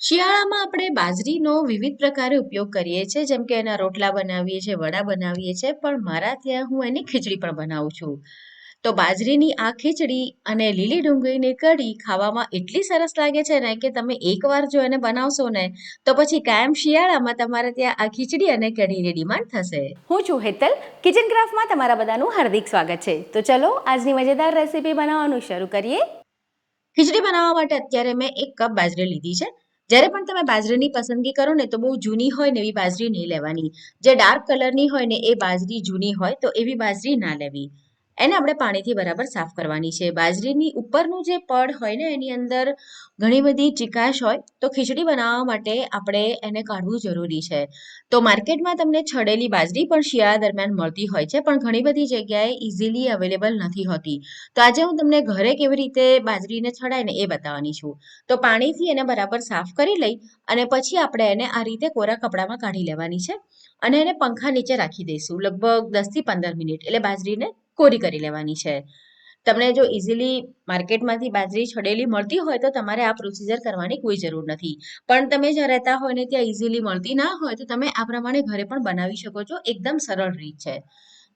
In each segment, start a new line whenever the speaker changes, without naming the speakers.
શિયાળામાં આપણે બાજરીનો વિવિધ પ્રકારે ઉપયોગ કરીએ છીએ. જેમ કે એના રોટલા બનાવીએ છીએ વડા બનાવીએ છીએ પણ મારા ત્યાં હું એની ખીચડી પણ બનાવું છું. તો બાજરીની આ ખીચડી અને લીલી ડુંગળીની કઢી ખાવામાં એટલી સરસ લાગે છે ને કે તમે એકવાર જો એને બનાવશો ને તો પછી કાયમ શિયાળામાં તમારે ત્યાં આ ખીચડી અને કઢીની ડિમાન્ડ થશે.
હું છું હેતલ. કિચન ક્રાફ્ટમાં તમારા બધાનું હાર્દિક સ્વાગત છે. તો ચલો આજની મજેદાર રેસીપી બનાવવાનું શરૂ કરીએ.
ખીચડી બનાવવા માટે અત્યારે મેં એક કપ બાજરી લીધી છે. જ્યારે પણ તમે બાજરીની પસંદગી કરો ને તો બહુ જૂની હોય ને એવી બાજરી નહીં લેવાની. જે ડાર્ક કલરની હોય ને એ બાજરી જૂની હોય તો એવી બાજરી ના લેવી. એને આપણે પાણીથી બરાબર સાફ કરવાની છે. બાજરીની ઉપરનું જે પડ હોય ને, એની અંદર ઘણી બધી ચીકાશ હોય, તો ખીચડી બનાવવા માટે આપણે એને કાઢવું જરૂરી છે. તો માર્કેટમાં તમને છડેલી બાજરી પણ શિયાળા દરમિયાન મળતી હોય છે, પણ ઘણી બધી જગ્યાએ ઇઝીલી અવેલેબલ નથી હોતી. તો આજે હું તમને ઘરે કેવી રીતે બાજરીને છડાય ને એ બતાવવાની છું. તો પાણીથી એને બરાબર સાફ કરી લઈ અને પછી આપણે એને આ રીતે કોરા કપડામાં કાઢી લેવાની છે અને એને પંખા નીચે રાખી દઈશું, લગભગ દસથી પંદર મિનિટ. એટલે બાજરીને કોરી કરી લેવાની છે. તમને જો ઇઝીલી માર્કેટમાંથી બાજરી છડેલી મળતી હોય તો તમારે આ પ્રોસિજર કરવાની કોઈ જરૂર નથી. પણ તમે જ્યાં રહેતા હોય ને ત્યાં ઇઝીલી મળતી ના હોય તો તમે આ પ્રમાણે ઘરે પણ બનાવી શકો છો. એકદમ સરળ રીત છે.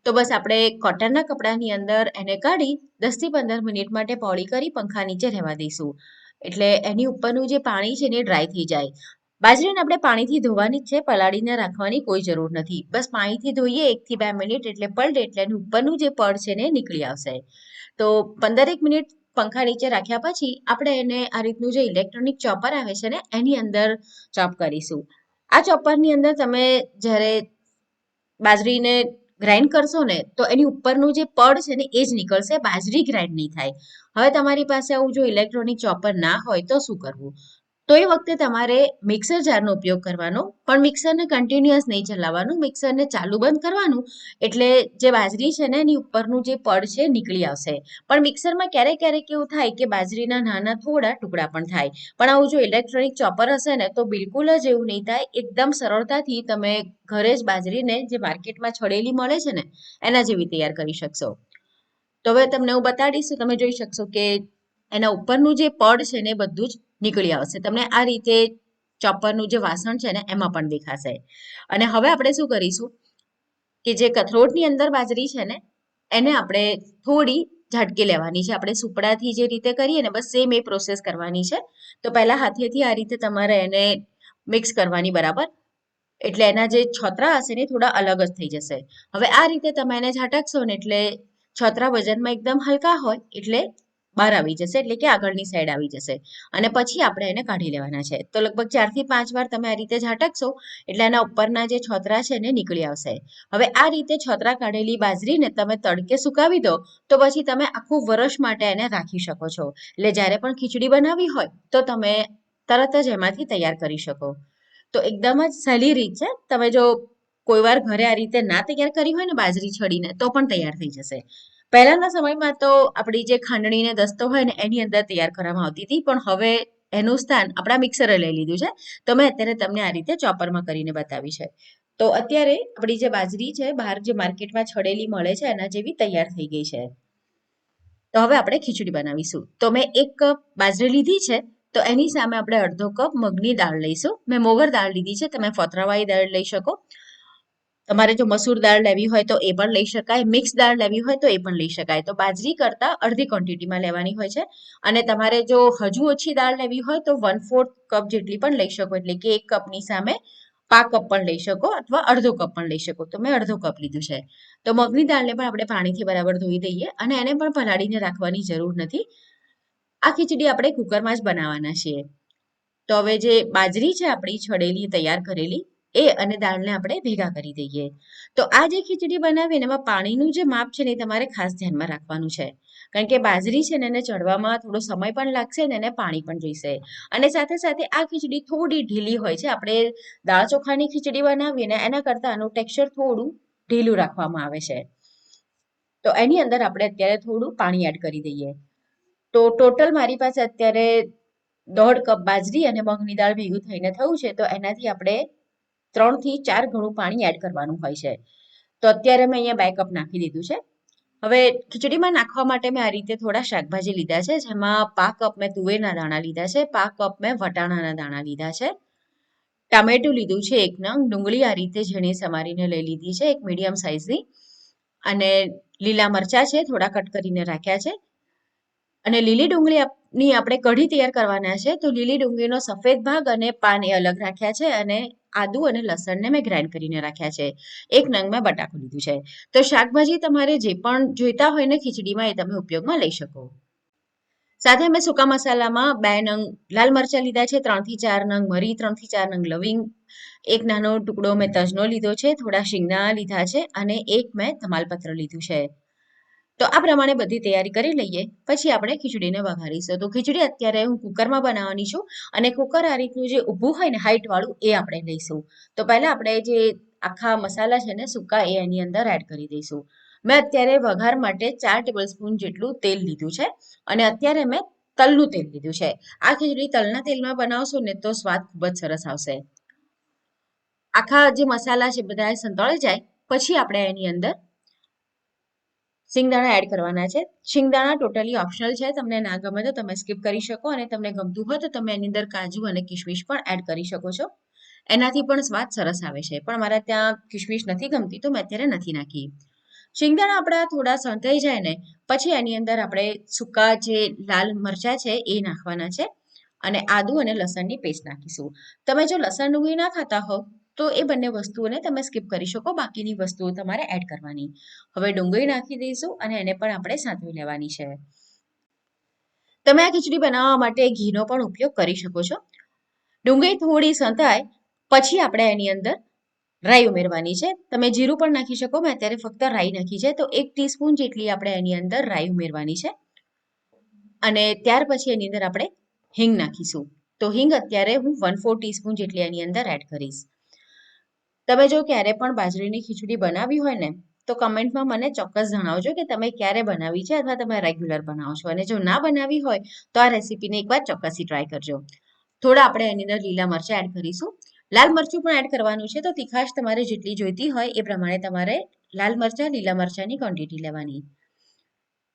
તો બસ આપણે કોટનના કપડાની અંદર એને કાઢી દસથી પંદર મિનિટ માટે પોળી કરી પંખા નીચે રહેવા દઈશું. એટલે એની ઉપરનું જે પાણી છે ને ડ્રાય થઈ જાય. બાજરીને આપણે પાણીથી ધોવાની છે, પલાળીને રાખવાની કોઈ જરૂર નથી. બસ પાણીથી ધોઈએ, એકથી બે મિનિટ એટલે પલટે એટલે ઉપરનું જે પડ છે ને નીકળી આવશે. તો પંદરેક મિનિટ પંખા નીચે રાખ્યા પછી આપણે એને આ રીતનું જે ઇલેક્ટ્રોનિક ચોપર આવે છે ને, એની અંદર ચોપ કરીશું. આ ચોપરની અંદર તમે જ્યારે બાજરીને ગ્રાઇન્ડ કરશો ને, તો એની ઉપરનું જે પડ છે ને એ જ નીકળશે, બાજરી ગ્રાઇન્ડ નહીં થાય. હવે તમારી પાસે આવું જો ઇલેક્ટ્રોનિક ચોપર ના હોય તો શું કરવું? તો એ વખતે તમારે મિક્સર જારનો ઉપયોગ કરવાનો, પણ મિક્સરને કન્ટિન્યુઅસ નહીં ચલાવવાનું. મિક્સરને ચાલુ બંધ કરવાનું, એટલે જે બાજરી છે ને, એની ઉપરનું જે પડ છે, નીકળી આવશે. પણ મિક્સરમાં ક્યારેક ક્યારેક એવું થાય કે બાજરીના નાના થોડા ટુકડા પણ થાય. પણ આવું જો ઇલેક્ટ્રોનિક ચોપર હશે ને, તો બિલકુલ જ એવું નહીં થાય. એકદમ સરળતાથી તમે ઘરે જ બાજરીને જે માર્કેટમાં છડેલી મળે છે ને, એના જેવી તૈયાર કરી શકશો. તો હવે તમને હું બતાડીશ તમે જોઈ શકશો કે એના ઉપરનું જે પડ છે ને બધું જ નીકળી આવશે. તમને આ રીતે ચોપરનું જે વાસણ છે ને, એમાં પણ દેખાશે. અને હવે આપણે શું કરીશું કે જે કથરોટની અંદર બાજરી છે ને, એને આપણે થોડી ઝાટકી લેવાની છે. આપણે સુપડાથી જે રીતે કરીએ ને, બસ સેમ એ પ્રોસેસ કરવાની છે. તો પહેલા હાથેથી આ રીતે તમારે એને મિક્સ કરવાની બરાબર. એટલે એના જે છોતરા હશે ને થોડા અલગ જ થઈ જશે. હવે આ રીતે તમે એને ઝાટકશો ને, એટલે છોતરા વજનમાં એકદમ હલકા હોય, એટલે બહાર આવી જશે એટલે કે આગળની સાઈડ આવી જશે. અને પછી આપણે એને કાઢી લેવાના છે. તો લગભગ ચારથી પાંચ વાર તમે આ રીતે ઝાટકશો એટલે એના ઉપરના જે છોતરા છે એને નીકળી આવશે. હવે આ રીતે છોતરા કાઢેલી બાજરીને તમે તડકે સુકાવી દો, તો પછી તમે આખું વરસ માટે એને રાખી શકો છો. એટલે જ્યારે પણ ખીચડી બનાવી હોય, તો તમે તરત જ એમાંથી તૈયાર કરી શકો. તો એકદમ જ સહેલી રીત છે. તમે જો કોઈ વાર ઘરે આ રીતે ના તૈયાર કરી હોય ને બાજરી છડીને, તો પણ તૈયાર થઈ જશે. પહેલાના સમયમાં તો આપણી જે ખાંડણીને દસ્તો હોય ને એની અંદર તૈયાર કરવામાં આવતી હતી, પણ હવે એનું સ્થાન આપણા મિક્સરે લઈ લીધું છે. તો મેં અત્યારે તમને આ રીતે ચોપરમાં કરીને બતાવી છે. તો અત્યારે આપણી જે બાજરી છે, બહાર જે માર્કેટમાં છડેલી મળે છે, એના જેવી તૈયાર થઈ ગઈ છે. તો હવે આપણે ખીચડી બનાવીશું. તો મેં એક કપ બાજરી લીધી છે, તો એની સામે આપણે અડધો કપ મગની દાળ લઈશું. મેં મોગર દાળ લીધી છે, તમે ફોતરાવાળી દાળ લઈ શકો. તમારે જો મસૂર દાળ લેવી હોય તો એ પણ લઈ શકાય, મિક્સ દાળ લેવી હોય તો એ પણ લઈ શકાય. તો બાજરી કરતાં અડધી ક્વોન્ટિટીમાં લેવાની હોય છે. અને તમારે જો હજુ ઓછી દાળ લેવી હોય તો વન ફોર્થ કપ જેટલી પણ લઈ શકો, એટલે કે એક કપની સામે પા કપ પણ લઈ શકો અથવા અડધો કપ પણ લઈ શકો. તો મેં અડધો કપ લીધું છે. તો મગની દાળને પણ આપણે પાણીથી બરાબર ધોઈ દઈએ અને એને પણ પલાળીને રાખવાની જરૂર નથી. આ ખીચડી આપણે કુકરમાં જ બનાવવાના છીએ. તો હવે જે બાજરી છે આપણી છડેલી, તૈયાર કરેલી એ અને દાળને આપણે ભેગા કરી દઈએ. તો આ જે ખીચડી બનાવીને એમાં પાણીનું જે માપ છે ને એ તમારે ખાસ ધ્યાનમાં રાખવાનું છે. કારણ કે બાજરી છે ને એને ચડવામાં થોડો સમય પણ લાગશે ને એને પાણી પણ જોઈશે. અને સાથે સાથે આ ખીચડી થોડી ઢીલી હોય છે. આપણે દાળ ચોખાની ખીચડી બનાવીએ ને એના કરતાં આનું ટેક્સચર થોડું ઢીલું રાખવામાં આવે છે. તો એની અંદર આપણે અત્યારે થોડું પાણી એડ કરી દઈએ. તો ટોટલ મારી પાસે અત્યારે દોઢ કપ બાજરી અને મગની દાળ ભેગું થઈને થયું છે. તો એનાથી આપણે ત્રણથી ચાર ઘણું પાણી એડ કરવાનું હોય છે. તો અત્યારે મેં અહીંયા બે કપ નાખી દીધું છે. હવે ખીચડીમાં નાખવા માટે મેં આ રીતે થોડા શાકભાજી લીધા છે, જેમાં પા કપ મેં તુવેરના દાણા લીધા છે પા કપ મેં વટાણાના દાણા લીધા છે. ટામેટું લીધું છે એક નંગ, ડુંગળી આ રીતે ઝીણી સમારીને લઈ લીધી છે, એક મીડિયમ સાઇઝની અને લીલા મરચાં છે, થોડા કટ કરીને રાખ્યા છે. અને લીલી ડુંગળીની આપણે કઢી તૈયાર કરવાના છે, તો લીલી ડુંગળીનો સફેદ ભાગ અને પાન એ અલગ રાખ્યા છે અને આદુ અને લસણને મેં ગ્રાઇન્ડ કરીને રાખ્યા છે. એક નંગ મેં બટાકું લીધું છે. તો શાકભાજી તમારે જે પણ જોઈતા હોય ને ખીચડીમાં એ તમે ઉપયોગમાં લઈ શકો. સાથે મેં સૂકા મસાલામાં બે નંગ લાલ મરચાં લીધા છે, ત્રણથી ચાર નંગ મરી, ત્રણથી ચાર નંગ લવિંગ, એક નાનો ટુકડો મેં તજનો લીધો છે, થોડા શિંગદાણા લીધા છે અને એક મેં તમાલપત્ર લીધું છે. તો આ પ્રમાણે બધી તૈયારી કરી લઈએ. પછી આપણે ખીચડીને વઘારીશું. તો ખીચડી અત્યારે હું કુકરમાં બનાવવાની છું અને કુકર આ રીતનું જે ઊભું હોય ને હાઈટ વાળું એ આપણે લઈશું. તો પહેલા આપણે જે આખા મસાલા છે ને સૂકા એ એની અંદર એડ કરી દઈશું. મેં અત્યારે વઘાર માટે ચાર ટેબલ સ્પૂન જેટલું તેલ લીધું છે અને અત્યારે મેં તલનું તેલ લીધું છે. આ ખીચડી તલના તેલમાં બનાવશો ને તો સ્વાદ ખૂબ જ સરસ આવશે. આખા જે મસાલા છે બધા સંતળાઈ જાય. પછી આપણે એની અંદર શિંગદાણા એડ કરવાના છે. શિંગદાણા ટોટલી ઓપ્શનલ છે. તમને ના ગમે તો તમે સ્કીપ કરી શકો અને તમને ગમતું હોય તો તમે એની અંદર કાજુ અને કિશમિશ પણ એડ કરી શકો છો. એનાથી પણ સ્વાદ સરસ આવે છે. પણ મારા ત્યાં કિશમિશ નથી ગમતી, તો મેં અત્યારે નથી નાખી. શિંગદાણા આપણા થોડા સંતાઈ જાય ને, પછી એની અંદર આપણે સૂકા જે લાલ મરચાં છે એ નાખવાના છે અને આદુ અને લસણની પેસ્ટ નાખીશું. તમે જો લસણ ડુંગળી ના ખાતા હો તો એ બંને વસ્તુઓને તમે સ્કીપ કરી શકો, બાકીની વસ્તુઓ તમારે એડ કરવાની. હવે ડુંગળી નાખી દઈશું અને એને પણ આપણે સાંતવી લેવાની છે. તમે આ ખીચડી બનાવવા માટે ઘીનો પણ ઉપયોગ કરી શકો છો. ડુંગળી થોડી સંતાય, પછી આપણે એની અંદર રાઈ ઉમેરવાની છે. તમે જીરું પણ નાખી શકો, મેં અત્યારે ફક્ત રાઈ નાખી છે, તો એક ટીસ્પૂન જેટલી આપણે એની અંદર રાઈ ઉમેરવાની છે. અને ત્યાર પછી એની અંદર આપણે હિંગ નાખીશું. તો હિંગ અત્યારે હું વન ફોર ટીસ્પૂન જેટલી એની અંદર એડ કરીશ. તમે જો ક્યારે પણ બાજરીની ખીચડી બનાવી હોય ને, તો કમેન્ટમાં મને ચોક્કસ જણાવજો કે તમે ક્યારે બનાવી છે અથવા તમે રેગ્યુલર બનાવો છો. અને જો ના બનાવી હોય, તો આ રેસીપીને એકવાર ચોક્કસથી ટ્રાય કરજો. થોડા આપણે એની અંદર લીલા મરચાં એડ કરીશું. લાલ મરચું પણ એડ કરવાનું છે, તો તીખાશ તમારે જેટલી જોઈતી હોય એ પ્રમાણે તમારે લાલ મરચાં, લીલા મરચાંની ક્વોન્ટિટી લેવાની.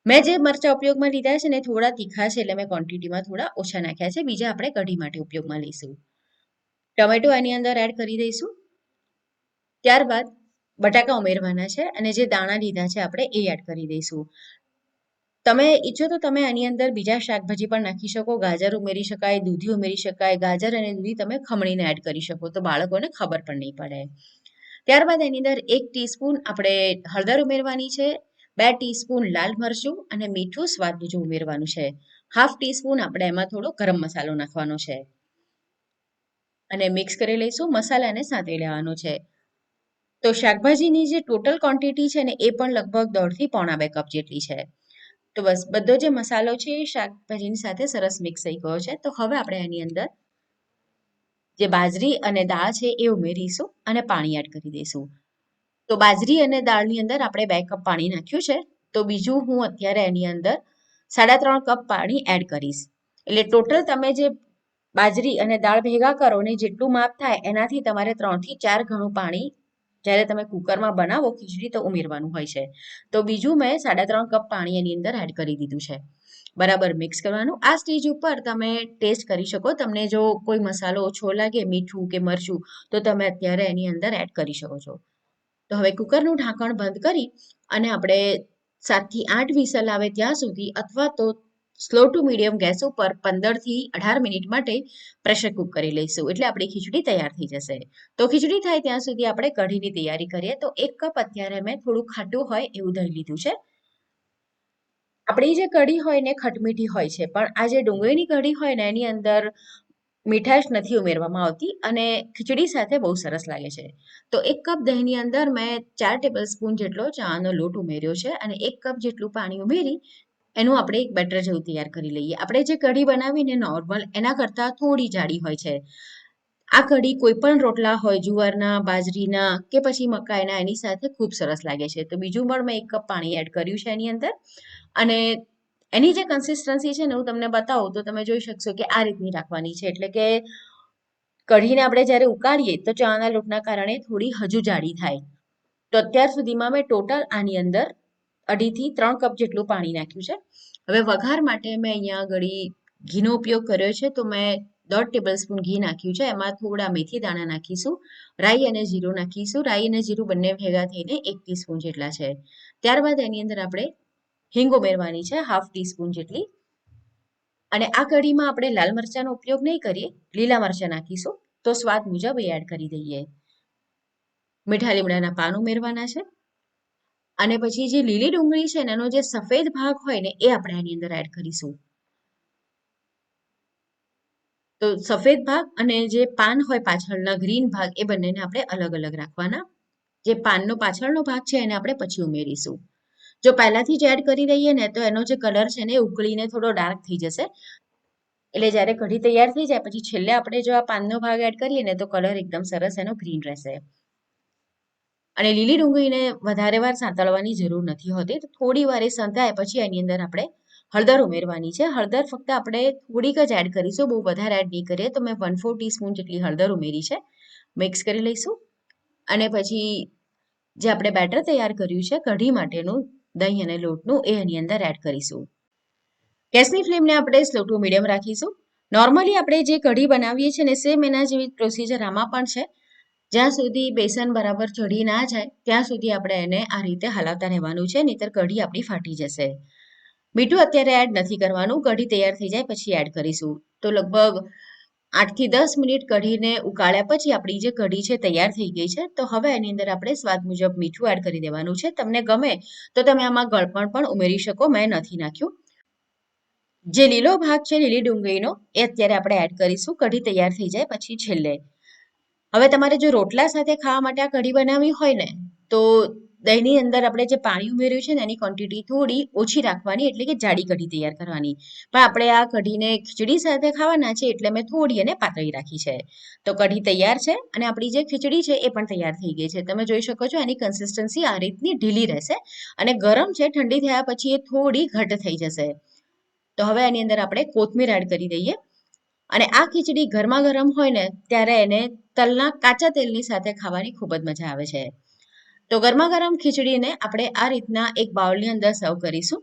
મેં જે મરચાં ઉપયોગમાં લીધા છે ને થોડા તીખા છે એટલે મેં ક્વોન્ટિટીમાં થોડા ઓછા નાખ્યા છે. બીજા આપણે કઢી માટે ઉપયોગમાં લઈશું. ટમેટો એની અંદર એડ કરી દઈશું. ત્યારબાદ બટાકા ઉમેરવાના છે અને જે દાણા લીધા છે આપણે એ એડ કરી દઈશું. તમે ઈચ્છો તો તમે આની અંદર બીજા શાકભાજી પણ નાખી શકો. ગાજર ઉમેરી શકાય, દૂધી ઉમેરી શકાય, ગાજર અને દૂધી તમે ખમણીને એડ કરી શકો તો બાળકોને ખબર પણ નહીં પડે. ત્યારબાદ એની અંદર એક ટીસ્પૂન આપણે હળદર ઉમેરવાની છે, બે ટીસ્પૂન લાલ મરચું અને મીઠું સ્વાદ મુજબ ઉમેરવાનું છે. હાફ ટીસ્પૂન આપણે એમાં થોડો ગરમ મસાલો નાખવાનો છે. અને મિક્સ કરી લઈશું, મસાલાને સાથે લેવાનો છે. તો શાકભાજીની જે ટોટલ ક્વોન્ટિટી છે ને, એ પણ લગભગ દોઢથી પોણા બે કપ જેટલી છે. તો બસ, બધો જે મસાલો છે એ શાકભાજીની સાથે સરસ મિક્સ થઈ ગયો છે. તો હવે આપણે એની અંદર જે બાજરી અને દાળ છે એ ઉમેરીશું અને પાણી એડ કરી દઈશું. તો બાજરી અને દાળની અંદર આપણે બે કપ પાણી નાખ્યું છે. તો બીજું હું અત્યારે એની અંદર સાડા ત્રણ કપ પાણી એડ કરીશ. એટલે ટોટલ તમે જે બાજરી અને દાળ ભેગા કરો ને, જેટલું માપ થાય એનાથી તમારે ત્રણથી ચાર ઘણું પાણી જ્યારે તમે કુકરમાં બનાવો ખીચડી તો ઉમેરવાનું હોય છે. તો બીજું મેં સાડા ત્રણ કપ પાણી એની અંદર એડ કરી દીધું છે. બરાબર મિક્સ કરવાનું. આ સ્ટેજ ઉપર તમે ટેસ્ટ કરી શકો. તમને જો કોઈ મસાલો ઓછો લાગે, મીઠું કે મરચું, તો તમે અત્યારે એની અંદર એડ કરી શકો છો. તો હવે કુકરનું ઢાંકણ બંધ કરી અને આપણે સાતથી આઠ વિસલ આવે ત્યાં સુધી અથવા તો સ્લો ટુ મીડિયમ ગેસ ઉપર પંદરથી અઢાર મિનિટ માટે પ્રેશર કુક કરી લઈશું. એટલે આપણી ખીચડી તૈયાર થઈ જશે. તો ખીચડી થાય ત્યાં સુધી આપણે કઢીની તૈયારી કરીએ. તો એક કપ અત્યારે મેં થોડું ખાટું હોય એવું દહીં લીધું છે. આપણી જે કઢી હોય ને ખટમીઠી હોય છે. પણ આ જે ડુંગળીની કઢી હોય ને એની અંદર મીઠાશ નથી ઉમેરવામાં આવતી અને ખીચડી સાથે બહુ સરસ લાગે છે. તો એક કપ દહીંની અંદર મેં ચાર ટેબલ સ્પૂન જેટલો ચાનો લોટ ઉમેર્યો છે અને એક કપ જેટલું પાણી ઉમેરી એનું આપણે એક બેટર જેવું તૈયાર કરી લઈએ. આપણે જે કઢી બનાવીને નોર્મલ એના કરતાં થોડી જાડી હોય છે. આ કઢી કોઈ પણ રોટલા હોય, જુવારના, બાજરીના કે પછી મકાઈના, એની સાથે ખૂબ સરસ લાગે છે. તો બીજું પણ મેં એક કપ પાણી એડ કર્યું છે એની અંદર. અને એની જે કન્સિસ્ટન્સી છે ને હું તમને બતાવું તો તમે જોઈ શકશો કે આ રીતની રાખવાની છે. એટલે કે કઢીને આપણે જ્યારે ઉકાળીએ તો ચાના લોટના કારણે થોડી હજુ જાડી થાય. તો અત્યાર સુધીમાં મેં ટોટલ આની અંદર અઢીથી ત્રણ કપ જેટલું પાણી નાખ્યું છે. હવે વઘાર માટે મેં અહીંયા આગળ ઘીનો ઉપયોગ કર્યો છે, તો મેં દોઢ ટેબલ સ્પૂન ઘી નાખ્યું છે. એમાં થોડા મેથી દાણા નાખીશું, રાઈ અને જીરું નાખીશું. રાઈ અને જીરું બંને ભેગા થઈને એક ટીસ્પૂન જેટલા છે. ત્યારબાદ એની અંદર આપણે હિંગ ઉમેરવાની છે, હાફ ટીસ્પૂન જેટલી. અને આ કઢીમાં આપણે લાલ મરચાંનો ઉપયોગ નહીં કરીએ, લીલા મરચાં નાખીશું, તો સ્વાદ મુજબ એ એડ કરી દઈએ. મીઠા લીમડાના પાન ઉમેરવાના છે. અને પછી જે લીલી ડુંગળી છે એનો જે સફેદ ભાગ હોય ને એ આપણે આની અંદર એડ કરીશું. તો સફેદ ભાગ અને જે પાન હોય પાછળના ગ્રીન ભાગ એ બંનેને આપણે અલગ અલગ રાખવાના. જે પાનનો પાછળનો ભાગ છે એને આપણે પછી ઉમેરીશું. જો પહેલાથી જ એડ કરી દઈએ ને તો એનો જે કલર છે ને ઉકળીને થોડો ડાર્ક થઈ જશે. એટલે જ્યારે કઢી તૈયાર થઈ જાય, પછી છેલ્લે આપણે જો આ પાનનો ભાગ એડ કરીએ ને તો કલર એકદમ સરસ એનો ગ્રીન રહેશે. અને લીલી ડુંગળીને વધારે વાર સાંતળવાની જરૂર નથી હોતી થોડી વાર એ સંતાય પછી એની અંદર આપણે હળદર ઉમેરવાની છે. હળદર ફક્ત આપણે થોડીક જ એડ કરીશું, બહુ વધારે એડ નહીં કરીએ, તો મેં વન ફોર ટીસ્પૂન જેટલી હળદર ઉમેરી છે. મિક્સ કરી લઈશું. અને પછી જે આપણે બેટર તૈયાર કર્યું છે, કઢી માટેનું દહીં અને લોટનું, એ એની અંદર એડ કરીશું. ગેસની ફ્લેમને આપણે સ્લો ટુ મીડિયમ રાખીશું. નોર્મલી આપણે જે કઢી બનાવીએ છીએ ને સેમ એના જેવી પ્રોસીજર આમાં પણ છે. જ્યાં સુધી બેસન બરાબર ચડી ના જાય, ત્યાં સુધી આપણે એને આ રીતે હલાવતા રહેવાનું છે, નહીતર કઢી આપણી ફાટી જશે. મીઠું અત્યારે એડ નથી કરવાનું, કઢી તૈયાર થઈ જાય, પછી એડ કરીશું. તો લગભગ આઠથી દસ મિનિટ કઢીને ઉકાળ્યા પછી આપણી જે કઢી છે તૈયાર થઈ ગઈ છે, તો હવે એની અંદર આપણે સ્વાદ મુજબ મીઠું એડ કરી દેવાનું છે. તમને ગમે તો તમે આમાં ગળપણ પણ ઉમેરી શકો, મેં નથી નાખ્યું. જે લીલો ભાગ છે લીલી ડુંગળીનો, એ અત્યારે આપણે એડ કરીશું. કઢી તૈયાર થઈ જાય પછી છેલ્લે. હવે તમારે જો રોટલા સાથે ખાવા માટે આ કઢી બનાવવી હોય ને, તો દહીંની અંદર આપણે જે પાણી ઉમેર્યું છે ને, એની ક્વોન્ટિટી થોડી ઓછી રાખવાની, એટલે કે જાડી કઢી તૈયાર કરવાની. પણ આપણે આ કઢીને ખીચડી સાથે ખાવાના છે, એટલે મેં થોડી અને પાતળી રાખી છે. તો કઢી તૈયાર છે અને આપણી જે ખીચડી છે, એ પણ તૈયાર થઈ ગઈ છે. તમે જોઈ શકો છો, એની કન્સિસ્ટન્સી આ રીતની ઢીલી રહેશે અને ગરમ છે, ઠંડી થયા પછી એ થોડી ઘટ થઈ જશે. તો હવે એની અંદર આપણે કોથમીર એડ કરી દઈએ. અને આ ખીચડી ગરમા ગરમ હોય ને, ત્યારે એને તલના કાચા તેલની સાથે ખાવાની ખૂબ જ મજા આવે છે. તો ગરમા ગરમ ખીચડીને આપણે આ રીતના એક બાઉલની અંદર સર્વ કરીશું.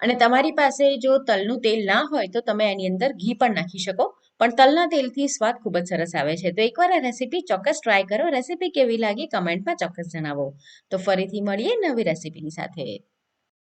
અને તમારી પાસે જો તલનું તેલ ના હોય તો તમે એની અંદર ઘી પણ નાખી શકો. પણ તલના તેલથી સ્વાદ ખૂબ જ સરસ આવે છે. તો એકવાર આ રેસીપી ચોક્કસ ટ્રાય કરો. રેસીપી કેવી લાગી કમેન્ટમાં ચોક્કસ જણાવો. તો ફરીથી મળીએ નવી રેસીપીની સાથે.